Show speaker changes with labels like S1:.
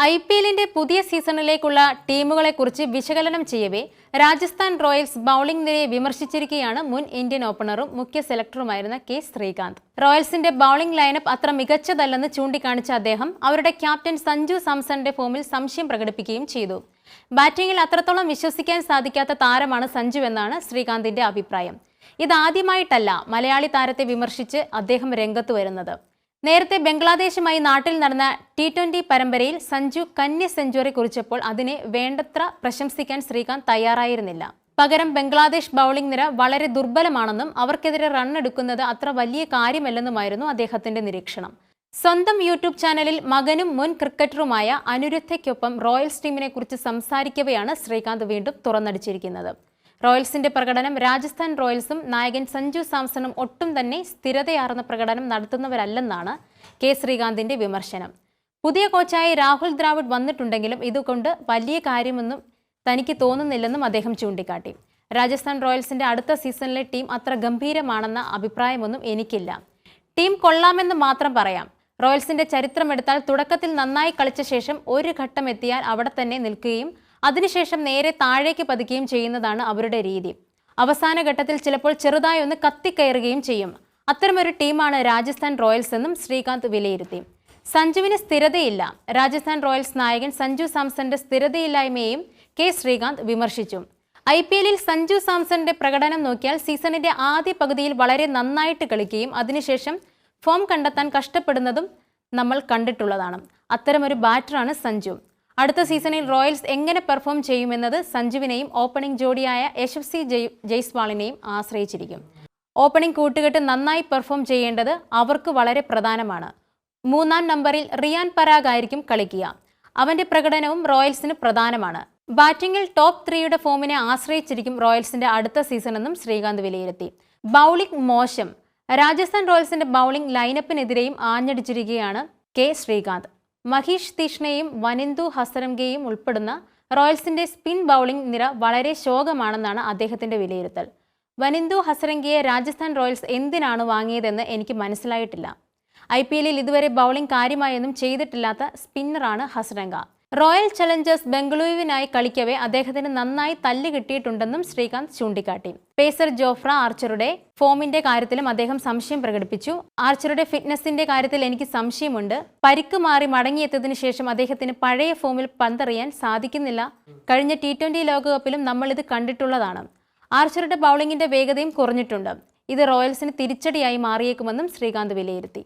S1: I P എല്ലിന്റെ പുതിയ സീസണിലേക്കുള്ള ടീമുകളെക്കുറിച്ച് വിശകലനം ചെയ്യവേ രാജസ്ഥാൻ റോയൽസ് ബൌളിംഗ് നിരയെ വിമർശിച്ചിരിക്കുകയാണ് മുൻ ഇന്ത്യൻ ഓപ്പണറും മുഖ്യ സെലക്ടറുമായിരുന്ന കെ ശ്രീകാന്ത്. റോയൽസിന്റെ ബൌളിംഗ് ലൈനപ്പ് അത്ര മികച്ചതല്ലെന്ന് ചൂണ്ടിക്കാണിച്ച അദ്ദേഹം അവരുടെ ക്യാപ്റ്റൻ സഞ്ജു സാംസന്റെ ഫോമിൽ സംശയം പ്രകടിപ്പിക്കുകയും ചെയ്തു. ബാറ്റിംഗിൽ അത്രത്തോളം വിശ്വസിക്കാൻ സാധിക്കാത്ത താരമാണ് സഞ്ജു എന്നാണ് ശ്രീകാന്തിന്റെ അഭിപ്രായം. ഇതാദ്യമായിട്ടല്ല മലയാളി താരത്തെ വിമർശിച്ച് അദ്ദേഹം രംഗത്ത് വരുന്നത്. നേരത്തെ ബംഗ്ലാദേശുമായി നാട്ടിൽ നടന്ന ടി ട്വന്റി പരമ്പരയിൽ സഞ്ജു കന്യ സെഞ്ചുറി കുറിച്ചപ്പോൾ അതിനെ വേണ്ടത്ര പ്രശംസിക്കാൻ ശ്രീകാന്ത് തയ്യാറായിരുന്നില്ല. പകരം ബംഗ്ലാദേശ് ബൌളിംഗ് നിര വളരെ ദുർബലമാണെന്നും അവർക്കെതിരെ റൺ എടുക്കുന്നത് അത്ര വലിയ കാര്യമല്ലെന്നുമായിരുന്നു അദ്ദേഹത്തിന്റെ നിരീക്ഷണം. സ്വന്തം യൂട്യൂബ് ചാനലിൽ മകനും മുൻ ക്രിക്കറ്ററുമായ അനുരുദ്ധയ്ക്കൊപ്പം റോയൽസ് ടീമിനെ കുറിച്ച് സംസാരിക്കവെയാണ് ശ്രീകാന്ത് വീണ്ടും തുറന്നടിച്ചിരിക്കുന്നത്. റോയൽസിന്റെ പ്രകടനം രാജസ്ഥാൻ റോയൽസും നായകൻ സഞ്ജു സാംസണും ഒട്ടും തന്നെ സ്ഥിരതയാർന്ന പ്രകടനം നടത്തുന്നവരല്ലെന്നാണ് കെ ശ്രീകാന്തിന്റെ വിമർശനം. പുതിയ കോച്ചായി രാഹുൽ ദ്രാവിഡ് വന്നിട്ടുണ്ടെങ്കിലും ഇതുകൊണ്ട് വലിയ കാര്യമൊന്നും തനിക്ക് തോന്നുന്നില്ലെന്നും അദ്ദേഹം ചൂണ്ടിക്കാട്ടി. രാജസ്ഥാൻ റോയൽസിന്റെ അടുത്ത സീസണിലെ ടീം അത്ര ഗംഭീരമാണെന്ന അഭിപ്രായമൊന്നും എനിക്കില്ല. ടീം കൊള്ളാമെന്ന് മാത്രം പറയാം. റോയൽസിന്റെ ചരിത്രമെടുത്താൽ തുടക്കത്തിൽ നന്നായി കളിച്ച ശേഷം ഒരു ഘട്ടം എത്തിയാൽ അവിടെ തന്നെ നിൽക്കുകയും അതിനുശേഷം നേരെ താഴേക്ക് പതിക്കുകയും ചെയ്യുന്നതാണ് അവരുടെ രീതി. അവസാന ഘട്ടത്തിൽ ചിലപ്പോൾ ചെറുതായി ഒന്ന് കത്തിക്കയറുകയും ചെയ്യും. അത്തരമൊരു ടീമാണ് രാജസ്ഥാൻ റോയൽസ് എന്നും ശ്രീകാന്ത് വിലയിരുത്തി. സഞ്ജുവിന് സ്ഥിരതയില്ല. രാജസ്ഥാൻ റോയൽസ് നായകൻ സഞ്ജു സാംസന്റെ സ്ഥിരതയില്ലായ്മയെയും കെ ശ്രീകാന്ത് വിമർശിച്ചു. ഐ പി എല്ലിൽ സഞ്ജു സാംസന്റെ പ്രകടനം നോക്കിയാൽ സീസണിന്റെ ആദ്യ പകുതിയിൽ വളരെ നന്നായിട്ട് കളിക്കുകയും അതിനുശേഷം ഫോം കണ്ടെത്താൻ കഷ്ടപ്പെടുന്നതും നമ്മൾ കണ്ടിട്ടുള്ളതാണ്. അത്തരമൊരു ബാറ്ററാണ് സഞ്ജു. അടുത്ത സീസണിൽ റോയൽസ് എങ്ങനെ പെർഫോം ചെയ്യുമെന്നത് സഞ്ജുവിനെയും ഓപ്പണിംഗ് ജോഡിയായ യശസ്വി ജയ്സ്വാളിനെയും ആശ്രയിച്ചിരിക്കും. ഓപ്പണിംഗ് കൂട്ടുകെട്ട് നന്നായി പെർഫോം ചെയ്യേണ്ടത് അവർക്ക് വളരെ പ്രധാനമാണ്. മൂന്നാം നമ്പറിൽ റിയാൻ പരാഗ് ആയിരിക്കും കളിക്കുക. അവന്റെ പ്രകടനവും റോയൽസിന് പ്രധാനമാണ്. ബാറ്റിംഗിൽ ടോപ്പ് ത്രീയുടെ ഫോമിനെ ആശ്രയിച്ചിരിക്കും റോയൽസിന്റെ അടുത്ത സീസണെന്നും ശ്രീകാന്ത് വിലയിരുത്തി. ബൗളിംഗ് മോശം. രാജസ്ഥാൻ റോയൽസിന്റെ ബൗളിംഗ് ലൈനപ്പിനെതിരെയും ആഞ്ഞടിച്ചിരിക്കുകയാണ് കെ ശ്രീകാന്ത്. മഹീഷ് തീഷ്ണയും വനിന്ദു ഹസരംഗയും ഉൾപ്പെടുന്ന റോയൽസിന്റെ സ്പിൻ ബൗളിംഗ് നിര വളരെ ശോകമാണെന്നാണ് അദ്ദേഹത്തിന്റെ വിലയിരുത്തൽ. വനിന്ദു ഹസരംഗയെ രാജസ്ഥാൻ റോയൽസ് എന്തിനാണ് വാങ്ങിയതെന്ന് എനിക്ക് മനസ്സിലായിട്ടില്ല. ഐ പി എല്ലിൽ ഇതുവരെ ബൗളിംഗ് കാര്യമായൊന്നും ചെയ്തിട്ടില്ലാത്ത സ്പിന്നറാണ് ഹസരംഗ. റോയൽ ചലഞ്ചേഴ്സ് ബംഗളൂരുവിനായി കളിക്കവേ അദ്ദേഹത്തിന് നന്നായി തല്ല് കിട്ടിയിട്ടുണ്ടെന്നും ശ്രീകാന്ത് ചൂണ്ടിക്കാട്ടി. പേസർ ജോഫ്ര ആർച്ചറുടെ ഫോമിന്റെ കാര്യത്തിലും അദ്ദേഹം സംശയം പ്രകടിപ്പിച്ചു. ആർച്ചറുടെ ഫിറ്റ്നസിന്റെ കാര്യത്തിൽ എനിക്ക് സംശയമുണ്ട്. പരിക്ക് മാറി മടങ്ങിയെത്തിയതിനു ശേഷം അദ്ദേഹത്തിന് പഴയ ഫോമിൽ പന്തെറിയാൻ സാധിക്കുന്നില്ല. കഴിഞ്ഞ ടി ട്വന്റി ലോകകപ്പിലും നമ്മൾ ഇത് കണ്ടിട്ടുള്ളതാണ്. ആർച്ചറുടെ ബൗളിംഗിന്റെ വേഗതയും കുറഞ്ഞിട്ടുണ്ട്. ഇത് റോയൽസിന് തിരിച്ചടിയായി മാറിയേക്കുമെന്നും ശ്രീകാന്ത് വിലയിരുത്തി.